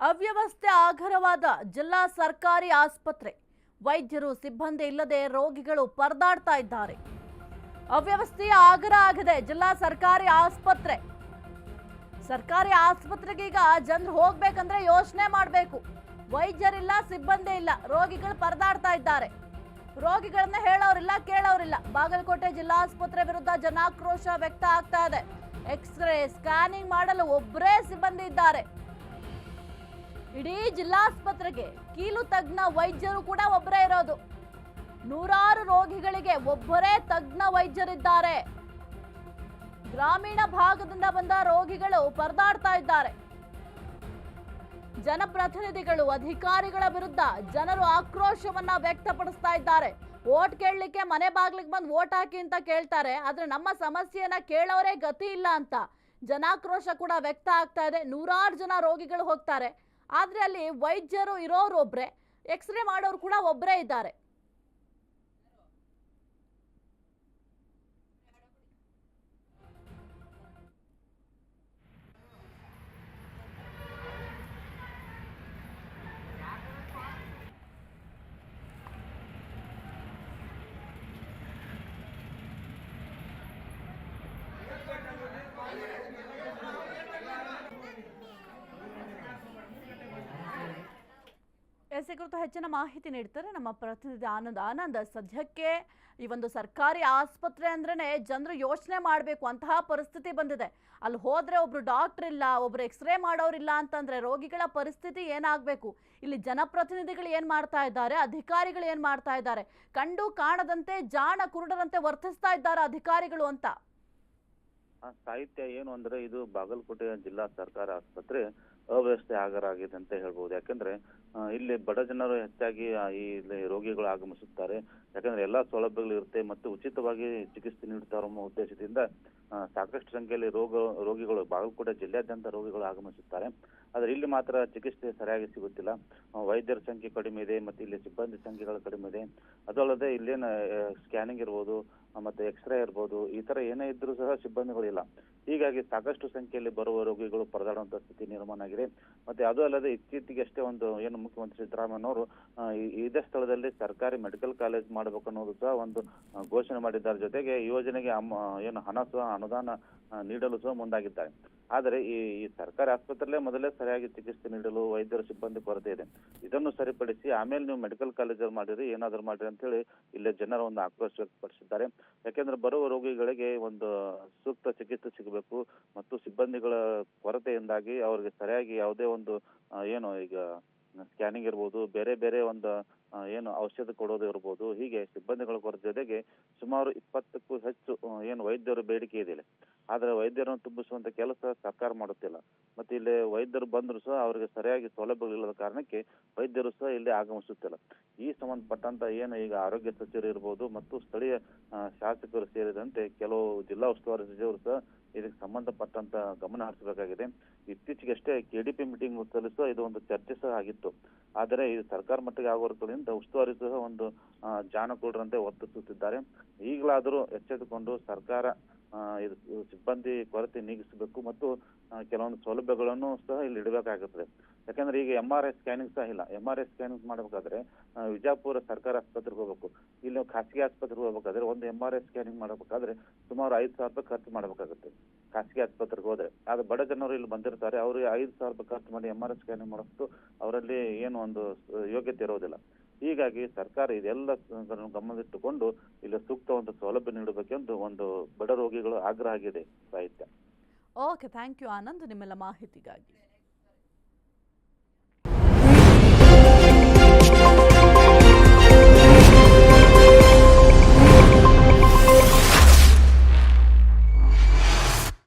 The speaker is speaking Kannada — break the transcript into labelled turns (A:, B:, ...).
A: ಅವ್ಯವಸ್ಥೆ ಆಗರವಾದ ಜಿಲ್ಲಾ ಸರ್ಕಾರಿ ಆಸ್ಪತ್ರೆ. ವೈದ್ಯರು ಸಿಬ್ಬಂದಿ ಇಲ್ಲದೆ ರೋಗಿಗಳು ಪರದಾಡ್ತಾ ಇದ್ದಾರೆ. ಅವ್ಯವಸ್ಥೆಯ ಆಗರ ಆಗಿದೆ ಜಿಲ್ಲಾ ಸರ್ಕಾರಿ ಆಸ್ಪತ್ರೆ. ಸರ್ಕಾರಿ ಆಸ್ಪತ್ರೆಗೆ ಈಗ ಜನರು ಹೋಗ್ಬೇಕಂದ್ರೆ ಯೋಚನೆ ಮಾಡಬೇಕು. ವೈದ್ಯರಿಲ್ಲ, ಸಿಬ್ಬಂದಿ ಇಲ್ಲ, ರೋಗಿಗಳು ಪರದಾಡ್ತಾ ಇದ್ದಾರೆ. ರೋಗಿಗಳನ್ನ ಹೇಳೋರಿಲ್ಲ, ಕೇಳೋರಿಲ್ಲ. ಬಾಗಲಕೋಟೆ ಜಿಲ್ಲಾಸ್ಪತ್ರೆ ವಿರುದ್ಧ ಜನಾಕ್ರೋಶ ವ್ಯಕ್ತ ಆಗ್ತಾ ಇದೆ. ಎಕ್ಸ್ರೇ ಸ್ಕ್ಯಾನಿಂಗ್ ಮಾಡಲು ಒಬ್ಬರೇ ಸಿಬ್ಬಂದಿ ಇದ್ದಾರೆ. ಇಡೀ ಜಿಲ್ಲಾಸ್ಪತ್ರೆಗೆ ಕೀಲು ತಜ್ಞ ವೈದ್ಯರು ಕೂಡ ಒಬ್ಬರೇ ಇರೋದು. ನೂರಾರು ರೋಗಿಗಳಿಗೆ ಒಬ್ಬರೇ ತಜ್ಞ ವೈದ್ಯರಿದ್ದಾರೆ. ಗ್ರಾಮೀಣ ಭಾಗದಿಂದ ಬಂದ ರೋಗಿಗಳು ಪರದಾಡ್ತಾ ಇದ್ದಾರೆ. ಜನಪ್ರತಿನಿಧಿಗಳು, ಅಧಿಕಾರಿಗಳ ವಿರುದ್ಧ ಜನರು ಆಕ್ರೋಶವನ್ನ ವ್ಯಕ್ತಪಡಿಸ್ತಾ ಇದ್ದಾರೆ. ಓಟ್ ಕೇಳಲಿಕ್ಕೆ ಮನೆ ಬಾಗ್ಲಿಗೆ ಬಂದು ಓಟ್ ಹಾಕಿ ಅಂತ ಕೇಳ್ತಾರೆ, ಆದ್ರೆ ನಮ್ಮ ಸಮಸ್ಯೆಯನ್ನ ಕೇಳೋರೇ ಗತಿ ಇಲ್ಲ ಅಂತ ಜನಾಕ್ರೋಶ ಕೂಡ ವ್ಯಕ್ತ ಆಗ್ತಾ ಇದೆ. ನೂರಾರು ಜನ ರೋಗಿಗಳು ಹೋಗ್ತಾರೆ. ಆದ್ರೆ ಅಲ್ಲಿ ವೈದ್ಯರು ಇರೋರು ಒಬ್ಬರೇ ಎಕ್ಸ್ರೇ ಮಾಡೋರು ಕೂಡ ಒಬ್ಬರೇ ಇದ್ದಾರೆ. ಈ ಕುರಿತು ಹೆಚ್ಚಿನ ಮಾಹಿತಿ ನೀಡ್ತಾರೆ ನಮ್ಮ ಪ್ರತಿನಿಧಿ ಆನಂದ್. ಆನಂದ್, ಸದ್ಯಕ್ಕೆ ಈ ಒಂದು ಸರ್ಕಾರಿ ಆಸ್ಪತ್ರೆ ಅಂದ್ರೆ ಜನರು ಯೋಚನೆ ಮಾಡಬೇಕು, ಅಂತಹ ಪರಿಸ್ಥಿತಿ ಬಂದಿದೆ. ಅಲ್ಲಿ ಹೋದ್ರೆ ಒಬ್ರು ಡಾಕ್ಟರ್ ಇಲ್ಲ, ಒಬ್ರು ಎಕ್ಸ್ರೇ ಮಾಡೋರಿಲ್ಲ ಅಂತಂದ್ರೆ ರೋಗಿಗಳ ಪರಿಸ್ಥಿತಿ ಏನಾಗಬೇಕು? ಇಲ್ಲಿ ಜನಪ್ರತಿನಿಧಿಗಳು ಏನ್ ಮಾಡ್ತಾ ಇದ್ದಾರೆ, ಅಧಿಕಾರಿಗಳು ಏನ್ ಮಾಡ್ತಾ ಇದ್ದಾರೆ? ಕಂಡು ಕಾಣದಂತೆ, ಜಾಣ ಕುರುಡರಂತೆ ವರ್ತಿಸ್ತಾ ಇದ್ದಾರೆ ಅಧಿಕಾರಿಗಳು ಅಂತ.
B: ಸಾಹಿತ್ಯ ಏನು ಅಂದ್ರೆ ಇದು ಬಾಗಲಕೋಟೆ ಜಿಲ್ಲಾ ಸರ್ಕಾರಿ ಆಸ್ಪತ್ರೆ ಅವ್ಯವಸ್ಥೆ ಆಗರಾಗಿದೆ ಅಂತ ಹೇಳ್ಬೋದು. ಯಾಕಂದ್ರೆ ಇಲ್ಲಿ ಬಡ ಜನರು ಹೆಚ್ಚಾಗಿ ಈ ಇಲ್ಲಿ ರೋಗಿಗಳು ಆಗಮಿಸುತ್ತಾರೆ. ಯಾಕಂದ್ರೆ ಎಲ್ಲಾ ಸೌಲಭ್ಯಗಳು ಇರುತ್ತೆ ಮತ್ತು ಉಚಿತವಾಗಿ ಚಿಕಿತ್ಸೆ ನೀಡುತ್ತಾರೆ ಅನ್ನೋ ಉದ್ದೇಶದಿಂದ ಸಾಕಷ್ಟು ಸಂಖ್ಯೆಯಲ್ಲಿ ರೋಗ, ರೋಗಿಗಳು, ಬಾಗಲಕೋಟೆ ಜಿಲ್ಲೆಯಾದ್ಯಂತ ರೋಗಿಗಳು ಆಗಮಿಸುತ್ತಾರೆ. ಆದರೆ ಇಲ್ಲಿ ಮಾತ್ರ ಚಿಕಿತ್ಸೆ ಸರಿಯಾಗಿ ಸಿಗುತ್ತಿಲ್ಲ. ವೈದ್ಯರ ಸಂಖ್ಯೆ ಕಡಿಮೆ ಇದೆ, ಮತ್ತೆ ಇಲ್ಲಿ ಸಿಬ್ಬಂದಿ ಸಂಖ್ಯೆಗಳು ಕಡಿಮೆ ಇದೆ. ಅದಲ್ಲದೆ ಇಲ್ಲೇನು ಸ್ಕ್ಯಾನಿಂಗ್ ಇರ್ಬೋದು ಮತ್ತೆ ಎಕ್ಸ್ರೇ ಇರ್ಬೋದು, ಈ ತರ ಏನೇ ಇದ್ರೂ ಸಹ ಸಿಬ್ಬಂದಿಗಳಿಲ್ಲ ಹೀಗಾಗಿ ಸಾಕಷ್ಟು ಸಂಖ್ಯೆಯಲ್ಲಿ ಬರುವ ರೋಗಿಗಳು ಪರದಾಡುವಂತ ಸ್ಥಿತಿ ನಿರ್ಮಾಣ ಆಗಿದೆ. ಮತ್ತೆ ಅದು ಅಲ್ಲದೆ ಇತ್ತೀಚೆಗೆ ಅಷ್ಟೇ ಒಂದು ಏನು ಮುಖ್ಯಮಂತ್ರಿ ಸಿದ್ದರಾಮಯ್ಯನವರು ಅವರು ಇದೇ ಸ್ಥಳದಲ್ಲಿ ಸರ್ಕಾರಿ ಮೆಡಿಕಲ್ ಕಾಲೇಜ್ ಮಾಡಬೇಕು ಅನ್ನೋದು ಸಹ ಒಂದು ಘೋಷಣೆ ಮಾಡಿದ್ದಾರೆ. ಜೊತೆಗೆ ಯೋಜನೆಗೆ ಏನು ಹಣ ಸಹ ಅನುದಾನ ನೀಡಲು ಸಹ ಮುಂದಾಗಿದ್ದಾರೆ. ಆದರೆ ಈ ಈ ಸರ್ಕಾರಿ ಆಸ್ಪತ್ರೆಯಲ್ಲೇ ಮೊದಲೇ ಸರಿಯಾಗಿ ಚಿಕಿತ್ಸೆ ನೀಡಲು ವೈದ್ಯರ ಸಿಬ್ಬಂದಿ ಕೊರತೆ ಇದೆ. ಇದನ್ನು ಸರಿಪಡಿಸಿ ಆಮೇಲೆ ನೀವು ಮೆಡಿಕಲ್ ಕಾಲೇಜಲ್ಲಿ ಮಾಡಿರಿ, ಏನಾದರೂ ಮಾಡಿರಿ ಅಂತ ಹೇಳಿ ಇಲ್ಲೇ ಜನರ ಒಂದು ಆಕ್ರೋಶ ವ್ಯಕ್ತಪಡಿಸಿದ್ದಾರೆ. ಯಾಕೆಂದ್ರೆ ಬರುವ ರೋಗಿಗಳಿಗೆ ಒಂದು ಸೂಕ್ತ ಚಿಕಿತ್ಸೆ ಸಿಗಬೇಕು ಮತ್ತು ಸಿಬ್ಬಂದಿಗಳ ಕೊರತೆಯಿಂದಾಗಿ ಅವ್ರಿಗೆ ಸರಿಯಾಗಿ ಯಾವುದೇ ಒಂದು ಏನು ಈಗ ಸ್ಕ್ಯಾನಿಂಗ್ ಇರ್ಬೋದು, ಬೇರೆ ಬೇರೆ ಒಂದು ಏನು ಔಷಧ ಕೊಡೋದು ಇರ್ಬೋದು, ಹೀಗೆ ಸಿಬ್ಬಂದಿಗಳ ಕೊರತೆ ಜೊತೆಗೆ ಸುಮಾರು ಇಪ್ಪತ್ತಕ್ಕೂ ಹೆಚ್ಚು ಏನು ವೈದ್ಯರ ಬೇಡಿಕೆ ಇದೆ. ಆದ್ರೆ ವೈದ್ಯರನ್ನು ತುಂಬಿಸುವಂತ ಕೆಲಸ ಸರ್ಕಾರ ಮಾಡುತ್ತಿಲ್ಲ. ಮತ್ತೆ ಇಲ್ಲಿ ವೈದ್ಯರು ಬಂದ್ರು ಸಹ ಅವರಿಗೆ ಸರಿಯಾಗಿ ಸೌಲಭ್ಯಗಳಿಲ್ಲದ ಕಾರಣಕ್ಕೆ ವೈದ್ಯರು ಸಹ ಇಲ್ಲಿ ಆಗಮಿಸುತ್ತಿಲ್ಲ. ಈ ಸಂಬಂಧಪಟ್ಟಂತ ಏನು ಈಗ ಆರೋಗ್ಯ ಸಚಿವರು ಇರ್ಬೋದು ಮತ್ತು ಸ್ಥಳೀಯ ಶಾಸಕರು ಸೇರಿದಂತೆ ಕೆಲವು ಜಿಲ್ಲಾ ಉಸ್ತುವಾರಿ ಸಚಿವರು ಸಹ ಇದಕ್ಕೆ ಸಂಬಂಧಪಟ್ಟಂತ ಗಮನ ಹರಿಸಬೇಕಾಗಿದೆ. ಇತ್ತೀಚೆಗಷ್ಟೇ ಕೆಡಿಪಿ ಮೀಟಿಂಗ್ ಸಹ ಇದು ಒಂದು ಚರ್ಚೆ ಸಹ ಆಗಿತ್ತು. ಆದರೆ ಈ ಸರ್ಕಾರ ಮಟ್ಟಿಗೆ ಆಗೋದ್ರಿಂದ ಉಸ್ತುವಾರಿ ಸಹ ಒಂದು ಜಾಣಕೂಡರಂತೆ ವರ್ತಿಸುತ್ತಿದ್ದಾರೆ. ಈಗಲಾದರೂ ಎಚ್ಚೆತ್ತುಕೊಂಡು ಸರ್ಕಾರ ಇದು ಸಿಬ್ಬಂದಿ ಕೊರತೆ ನೀಗಿಸಬೇಕು ಮತ್ತು ಕೆಲವೊಂದು ಸೌಲಭ್ಯಗಳನ್ನು ಸಹ ಇಲ್ಲಿ ಇಡಬೇಕಾಗುತ್ತದೆ. ಯಾಕಂದ್ರೆ ಈಗ ಎಂ ಆರ್ ಐ ಸ್ಕ್ಯಾನಿಂಗ್ ಸಹ ಇಲ್ಲ. ಎಂ ಆರ್ ಐ ಸ್ಕ್ಯಾನಿಂಗ್ ಮಾಡಬೇಕಾದ್ರೆ ವಿಜಾಪುರ ಸರ್ಕಾರಿ ಆಸ್ಪತ್ರೆಗೆ ಹೋಗ್ಬೇಕು. ಇಲ್ಲಿ ಖಾಸಗಿ ಆಸ್ಪತ್ರೆಗೆ ಹೋಗ್ಬೇಕಾದ್ರೆ ಒಂದು ಎಂ ಆರ್ ಐ ಸ್ಕ್ಯಾನಿಂಗ್ ಮಾಡಬೇಕಾದ್ರೆ ಸುಮಾರು ಐದು ಸಾವಿರ ರೂಪಾಯಿ ಖರ್ಚು ಮಾಡಬೇಕಾಗುತ್ತೆ. ಖಾಸಗಿ ಆಸ್ಪತ್ರೆಗೆ ಹೋದ್ರೆ ಆದ್ರೆ ಬಡ ಜನರು ಇಲ್ಲಿ ಬಂದಿರ್ತಾರೆ. ಅವ್ರಿಗೆ ಐದು ಸಾವಿರ ರೂಪಾಯಿ ಖರ್ಚು ಮಾಡಿ ಎಂ ಆರ್ ಐ ಸ್ಕ್ಯಾನಿಂಗ್ ಮಾಡೋಷ್ಟು ಅವರಲ್ಲಿ ಏನು ಒಂದು ಯೋಗ್ಯತೆ ಇರೋದಿಲ್ಲ. ಹೀಗಾಗಿ ಸರ್ಕಾರ ಇದೆಲ್ಲ ಗಮನದಿಟ್ಟುಕೊಂಡು ಇಲ್ಲಿ ಸೂಕ್ತ ಒಂದು ಸೌಲಭ್ಯ ನೀಡಬೇಕೆಂದು ಒಂದು ಬಡ ರೋಗಿಗಳು ಆಗ್ರಹ ಆಗಿದೆ ಸಾಹಿತ್ಯ.
A: ಓಕೆ ಥ್ಯಾಂಕ್ ಯು ಆನಂದ್ ನಿಮ್ಮೆಲ್ಲ ಮಾಹಿತಿಗಾಗಿ.